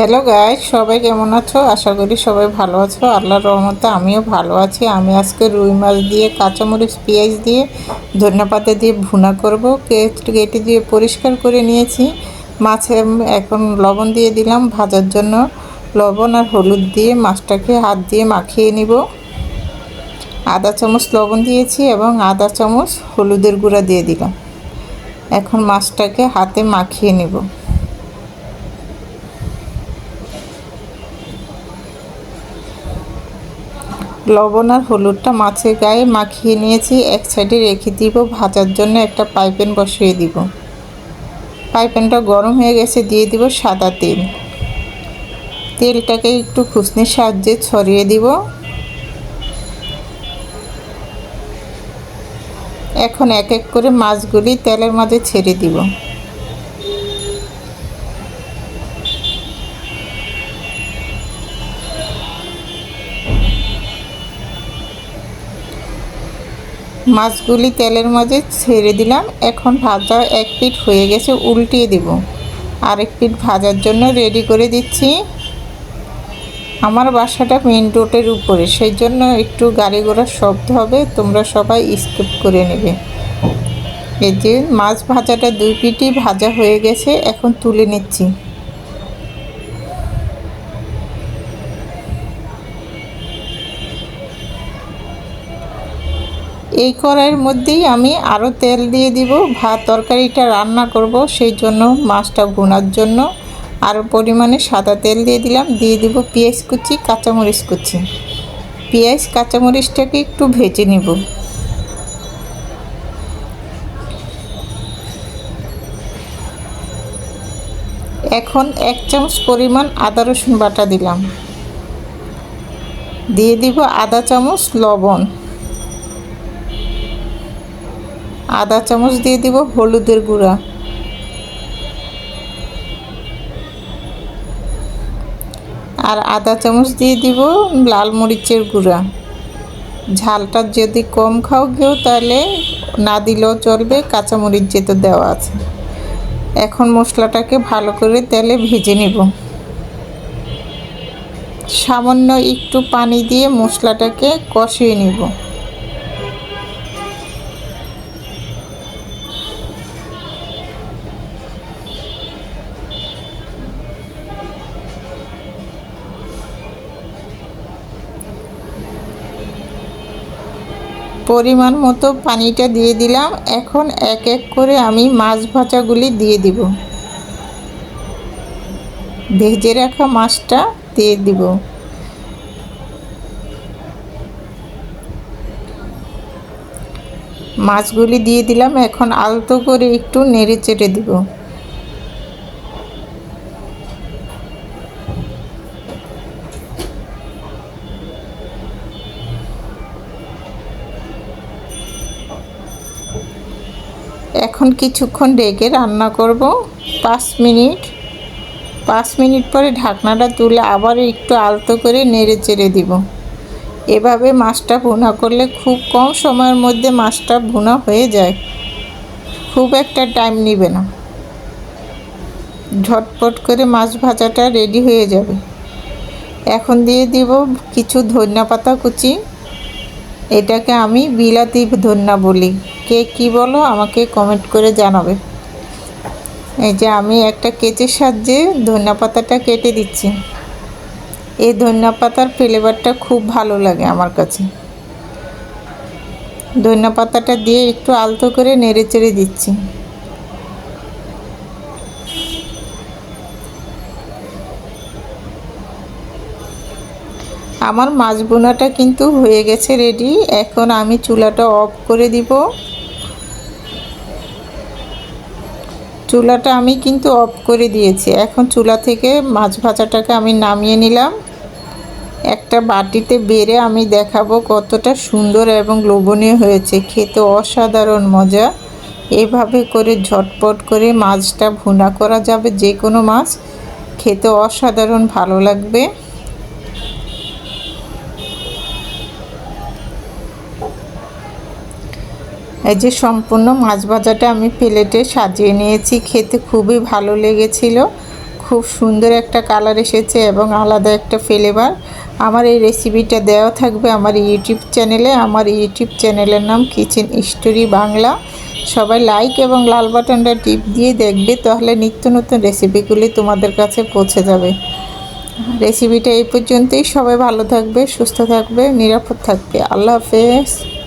Hello guys সবাই কেমন আছো? আশা করি সবাই ভালো আছো। আল্লাহর রহমতে আমিও ভালো আছি। আমি আজকে রুই মাছ দিয়ে, কাঁচামরিচ, পেঁয়াজ দিয়ে ধনেপাতা দিয়ে ভুনা করব। কেটে দিয়ে পরিষ্কার করে নিয়েছি। মাছে এখন লবণ দিয়ে দিলাম ভাজার জন্য। লবণ আর হলুদ দিয়ে মাছটাকে হাত দিয়ে মাখিয়ে নিব। আধা চামচ লবণ দিয়েছি এবং আধা চামচ হলুদের গুঁড়া দিয়ে দিলাম। এখন মাছটাকে হাতে মাখিয়ে নিব। লবণ আর হলুদটা মাছের গায়ে মাখিয়ে নিয়েছি। এক সাইডে রেখে দিব। ভাজার জন্য একটা পাইপেন বসিয়ে দিব। পাইপেনটা গরম হয়ে গেছে, দিয়ে দিব সাদা তেল। তেলটাকে একটু খুসনির সাহায্যে ছড়িয়ে দিব। এখন এক এক করে মাছগুলি তেলের মাঝে ছেড়ে দিব। মাছগুলি তেলের মাঝে ছেড়ে দিলাম। এখন ভাজা এক পিঠ হয়ে গেছে, উল্টিয়ে দেব। আরেক পিঠ ভাজার জন্য রেডি করে দিচ্ছি। আমার বাসাটা মেন রোডের উপরে সেই জন্য একটু গাড়ি ঘোড়ার শব্দ হবে, তোমরা সবাই স্কিপ করে নেবে। এই যে মাছ ভাজাটা দুই পিঠই ভাজা হয়ে গেছে, এখন তুলে নিচ্ছি। এই কড়াইয়ের মধ্যেই আমি আরও তেল দিয়ে দিব। ভাত তরকারিটা রান্না করব, সেই জন্য মাছটা ভুনার জন্য। আরও পরিমাণে সাদা তেল দিয়ে দিলাম। দিয়ে দিব পেঁয়াজ কুচি, কাঁচামরিচ কুচি। পেঁয়াজ, কাঁচামরিচটাকে একটু ভেজে নিব। এখন এক চামচ পরিমাণ আদা রসুন বাটা দিলাম। দিয়ে দিব আধা চামচ লবণ। আধা চামচ দিয়ে দিব হলুদের গুঁড়া। আর আধা চামচ দিয়ে দিব লাল মরিচের গুঁড়া। ঝালটা যদি কম খাও কেউ তাহলে না দিলেও চলবে, কাঁচামরিচ যেতে দেওয়া আছে। এখন মশলাটাকে ভালো করে তেলে ভেজে নিব। সামান্য একটু পানি দিয়ে মশলাটাকে কষিয়ে নিব। পরিমাণ মতো পানিটা দিয়ে দিলাম। এখন এক এক করে আমি মাছ ভাজাগুলি দিয়ে দিব। ভেজে রাখা মাছটা দিয়ে দিব। মাছগুলি দিয়ে দিলাম। এখন আলতো করে একটু নেড়ে চেড়ে দিব। এখন কিছুক্ষণ ডেকে রান্না করব। পাঁচ মিনিট। পাঁচ মিনিট পরে ঢাকনাটা তুলে আবার একটু আলতো করে নেড়ে চেড়ে দিব। এভাবে মাছটা ভুনা করলে খুব কম সময়ের মধ্যে মাছটা ভুনা হয়ে যায়। খুব একটা টাইম নেবে না। ঝটপট করে মাছ ভাজাটা রেডি হয়ে যাবে। এখন দিয়ে দিব কিছু ধনিয়া পাতা কুচি। এটাকে আমি বিলাতি ধন্যা বলি। কে কি বলো আমাকে কমেন্ট করে জানাবে। এই যে আমি একটা কেচের সাহায্যে ধনিয়া পাতাটা কেটে দিচ্ছি। এই ধনিয়া পাতার ফ্লেভারটা খুব ভালো লাগে আমার কাছে। ধনিয়া পাতাটা দিয়ে একটু আলতো করে নেড়ে চেড়ে দিচ্ছি। আমার মাছ বোনাটা কিন্তু হয়ে গেছে রেডি এখন আমি চুলাটা অফ করে দিব। চুলাটা আমি কিন্তু অফ করে দিয়েছি। এখন চুলা থেকে মাছ ভাজাটাকে আমি নামিয়ে নিলাম। একটা বাটিতে বেড়ে আমি দেখাবো কতটা সুন্দর এবং লোভনীয় হয়েছে। খেতে অসাধারণ মজা। এভাবে করে ঝটপট করে মাছটা ভুনা করা যাবে যে কোনো মাছ। খেতে অসাধারণ ভালো লাগবে। এই যে সম্পূর্ণ মাছ ভাজাটা আমি প্লেটে সাজিয়ে নিয়েছি, খেতে খুবই ভালো লেগেছিল। খুব সুন্দর একটা কালার এসেছে এবং আলাদা একটা ফ্লেভার আমার এই রেসিপিটা দেওয়া থাকবে আমার ইউটিউব চ্যানেলে আমার ইউটিউব চ্যানেলের নাম কিচেন স্টোরি বাংলা সবাই লাইক এবং লাল বাটনটা টিপ দিয়ে দেখবে, তাহলে নিত্য নতুন রেসিপিগুলি তোমাদের কাছে পৌঁছে যাবে। রেসিপিটা এই পর্যন্তই। সবাই ভালো থাকবে, সুস্থ থাকবে, নিরাপদ থাকবে। আল্লাহ হাফেজ।